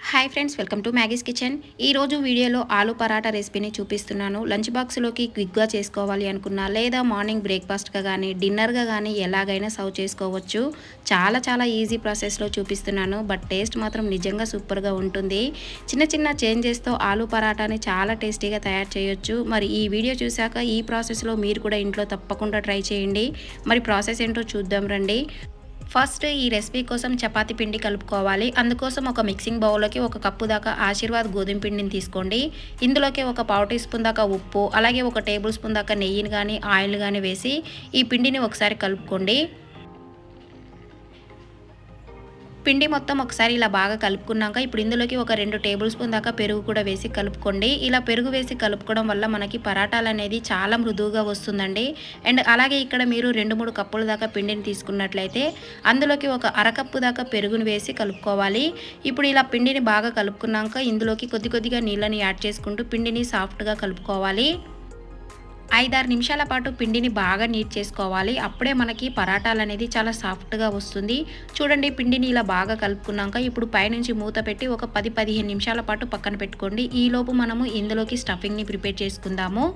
Hi friends welcome to Maggie's kitchen. ఈరోజు వీడియోలో ఆలు పరాటా రెసిపీని చూపిస్తున్నాను. లంచ్ బాక్స్లోకి క్విక్గా చేసుకోవాలి అనుకున్నా లేదా మార్నింగ్ బ్రేక్ఫాస్ట్గా కానీ డిన్నర్గా కానీ ఎలాగైనా సర్వ్ చేసుకోవచ్చు. చాలా చాలా ఈజీ ప్రాసెస్లో చూపిస్తున్నాను బట్ టేస్ట్ మాత్రం నిజంగా సూపర్గా ఉంటుంది. చిన్న చిన్న చేంజెస్తో ఆలు పరాటాని చాలా టేస్టీగా తయారు చేయొచ్చు. మరి ఈ వీడియో చూశాక ఈ ప్రాసెస్లో మీరు కూడా ఇంట్లో తప్పకుండా ట్రై చేయండి. మరి ప్రాసెస్ ఏంటో చూద్దాం రండి. ఫస్ట్ ఈ రెసిపీ కోసం చపాతీ పిండి కలుపుకోవాలి. అందుకోసం ఒక మిక్సింగ్ బౌల్లోకి ఒక కప్పు దాకా ఆశీర్వాద్ గోధుమ పిండిని తీసుకోండి. ఇందులోకి ఒక పావు టీ స్పూన్ దాకా ఉప్పు అలాగే ఒక టేబుల్ స్పూన్ దాకా నెయ్యిని కానీ ఆయిల్ కానీ వేసి ఈ పిండిని ఒకసారి కలుపుకోండి. పిండి మొత్తం ఒకసారి ఇలా బాగా కలుపుకున్నాక ఇప్పుడు ఇందులోకి ఒక రెండు టేబుల్ స్పూన్ దాకా పెరుగు కూడా వేసి కలుపుకోండి. ఇలా పెరుగు వేసి కలుపుకోవడం వల్ల మనకి పరాటాలు అనేది చాలా మృదువుగా వస్తుందండి. అండ్ అలాగే ఇక్కడ మీరు రెండు మూడు కప్పుల దాకా పిండిని తీసుకున్నట్లయితే అందులోకి ఒక అరకప్పు దాకా పెరుగును వేసి కలుపుకోవాలి. ఇప్పుడు ఇలా పిండిని బాగా కలుపుకున్నాక ఇందులోకి కొద్ది కొద్దిగా నీళ్ళని యాడ్ చేసుకుంటూ పిండిని సాఫ్ట్గా కలుపుకోవాలి. ఐదారు నిమిషాల పాటు పిండిని బాగా నీట్ చేసుకోవాలి. అప్పుడే మనకి పరాటాలు అనేది చాలా సాఫ్ట్గా వస్తుంది. చూడండి పిండిని ఇలా బాగా కలుపుకున్నాక ఇప్పుడు పైనుంచి మూత పెట్టి ఒక పది పదిహేను నిమిషాల పాటు పక్కన పెట్టుకోండి. ఈలోపు మనము ఇందులోకి స్టఫింగ్ని ప్రిపేర్ చేసుకుందాము.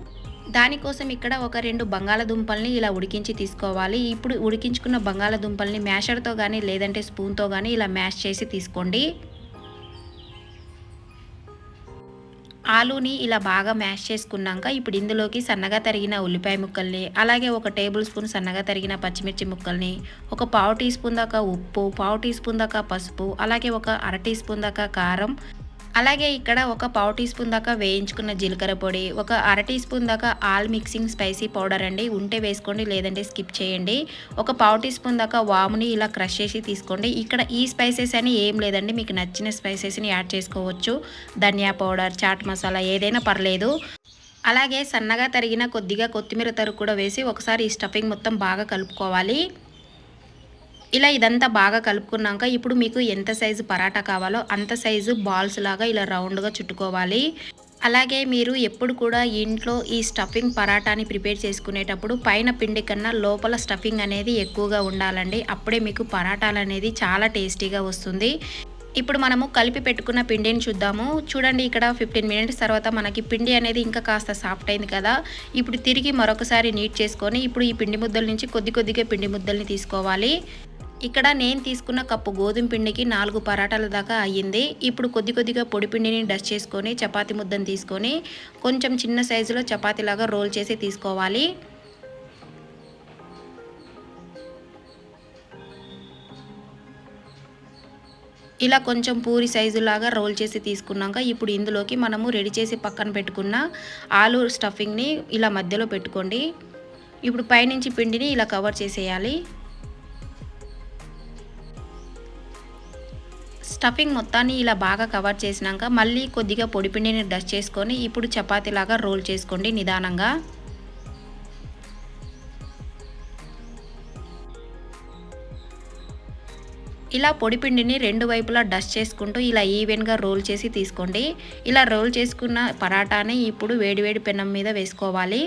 దానికోసం ఇక్కడ ఒక రెండు బంగాళదుంపల్ని ఇలా ఉడికించి తీసుకోవాలి. ఇప్పుడు ఉడికించుకున్న బంగాళదుంపల్ని మ్యాషర్తో కానీ లేదంటే స్పూన్తో కానీ ఇలా మ్యాష్ చేసి తీసుకోండి. ఆలూని ఇలా బాగా మ్యాష్ చేసుకున్నాక ఇప్పుడు ఇందులోకి సన్నగా తరిగిన ఉల్లిపాయ ముక్కల్ని అలాగే ఒక టేబుల్ స్పూన్ సన్నగా తరిగిన పచ్చిమిర్చి ముక్కల్ని ఒక పావు టీ స్పూన్ దాకా ఉప్పు పావు టీ స్పూన్ దాకా పసుపు అలాగే ఒక అర టీ స్పూన్ దాకా కారం అలాగే ఇక్కడ ఒక పావు టీ స్పూన్ దాకా వేయించుకున్న జీలకర్ర పొడి ఒక అర టీ స్పూన్ దాకా ఆల్ మిక్సింగ్ స్పైసీ పౌడర్ అండి. ఉంటే వేసుకోండి లేదంటే స్కిప్ చేయండి. ఒక పావు టీ స్పూన్ దాకా వాముని ఇలా క్రష్ చేసి తీసుకోండి. ఇక్కడ ఈ స్పైసెస్ అని ఏం లేదండి మీకు నచ్చిన స్పైసెస్ని యాడ్ చేసుకోవచ్చు. ధనియా పౌడర్ చాట్ మసాలా ఏదైనా పర్లేదు. అలాగే సన్నగా తరిగిన కొద్దిగా కొత్తిమీర తరుగు కూడా వేసి ఒకసారి ఈ స్టఫింగ్ మొత్తం బాగా కలుపుకోవాలి. ఇలా ఇదంతా బాగా కలుపుకున్నాక ఇప్పుడు మీకు ఎంత సైజు పరాటా కావాలో అంత సైజు బాల్స్ లాగా ఇలా రౌండ్గా చుట్టుకోవాలి. అలాగే మీరు ఎప్పుడు కూడా ఇంట్లో ఈ స్టఫింగ్ పరాటాని ప్రిపేర్ చేసుకునేటప్పుడు పైన పిండి కన్నా లోపల స్టఫింగ్ అనేది ఎక్కువగా ఉండాలండి. అప్పుడే మీకు పరాటాలు అనేది చాలా టేస్టీగా వస్తుంది. ఇప్పుడు మనము కలిపి పెట్టుకున్న పిండిని చూద్దాము. చూడండి ఇక్కడ ఫిఫ్టీన్ మినిట్స్ తర్వాత మనకి పిండి అనేది ఇంకా కాస్త సాఫ్ట్ అయింది కదా. ఇప్పుడు తిరిగి మరొకసారి నీట్ చేసుకొని ఇప్పుడు ఈ పిండి ముద్దల నుంచి కొద్ది కొద్దిగా పిండి ముద్దల్ని తీసుకోవాలి. ఇక్కడ నేను తీసుకున్న కప్పు గోధుమ పిండికి నాలుగు పరాటాల దాకా అయ్యింది. ఇప్పుడు కొద్ది కొద్దిగా పొడి పిండిని డస్ట్ చేసుకొని చపాతి ముద్దను తీసుకొని కొంచెం చిన్న సైజులో చపాతీలాగా రోల్ చేసి తీసుకోవాలి. ఇలా కొంచెం పూరి సైజులాగా రోల్ చేసి తీసుకున్నాక ఇప్పుడు ఇందులోకి మనము రెడీ చేసి పక్కన పెట్టుకున్న ఆలు స్టఫింగ్ని ఇలా మధ్యలో పెట్టుకోండి. ఇప్పుడు పైనుంచి పిండిని ఇలా కవర్ చేసేయాలి. స్టఫింగ్ మొత్తాన్ని ఇలా బాగా కవర్ చేసినాక మళ్ళీ కొద్దిగా పొడిపిండిని డస్ట్ చేసుకొని ఇప్పుడు చపాతీలాగా రోల్ చేసుకోండి నిదానంగా. ఇలా పొడిపిండిని రెండు వైపులా డస్ట్ చేసుకుంటూ ఇలా ఈవెన్గా రోల్ చేసి తీసుకోండి. ఇలా రోల్ చేసుకున్న పరాటాని ఇప్పుడు వేడివేడి పెనం మీద వేసుకోవాలి.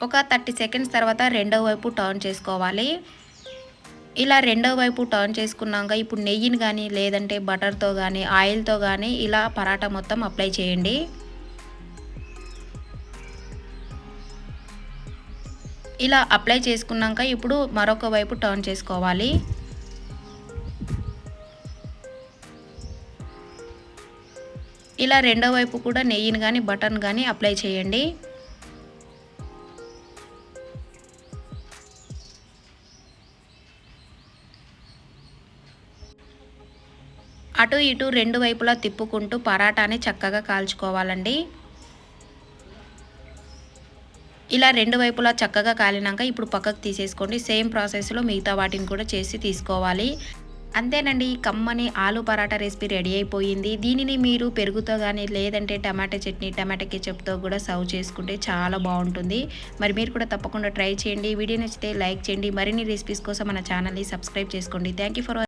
ఒక థర్టీ సెకండ్స్ తర్వాత రెండో వైపు టర్న్ చేసుకోవాలి. ఇలా రెండో వైపు టర్న్ చేసుకున్నాక ఇప్పుడు నెయ్యిని కానీ లేదంటే బటర్తో కానీ ఆయిల్తో కానీ ఇలా పరాటా మొత్తం అప్లై చేయండి. ఇలా అప్లై చేసుకున్నాక ఇప్పుడు మరొక వైపు టర్న్ చేసుకోవాలి. ఇలా రెండో వైపు కూడా నెయ్యిని కానీ బటర్ని కానీ అప్లై చేయండి. అటు ఇటు రెండు వైపులా తిప్పుకుంటూ పరాటాని చక్కగా కాల్చుకోవాలండి. ఇలా రెండు వైపులా చక్కగా కాలినాక ఇప్పుడు పక్కకు తీసేసుకోండి. సేమ్ ప్రాసెస్లో మిగతా వాటిని కూడా చేసి తీసుకోవాలి. అంతేనండి కమ్మని ఆలు పరాటా రెసిపీ రెడీ అయిపోయింది. దీనిని మీరు పెరుగుతో కానీ లేదంటే టమాటా చట్నీ టమాటా కెచప్తో కూడా సర్వ్ చేసుకుంటే చాలా బాగుంటుంది. మరి మీరు కూడా తప్పకుండా ట్రై చేయండి. వీడియో నచ్చితే లైక్ చేయండి. మరిన్ని రెసిపీస్ కోసం మన ఛానల్ని సబ్స్క్రైబ్ చేసుకోండి. Thank for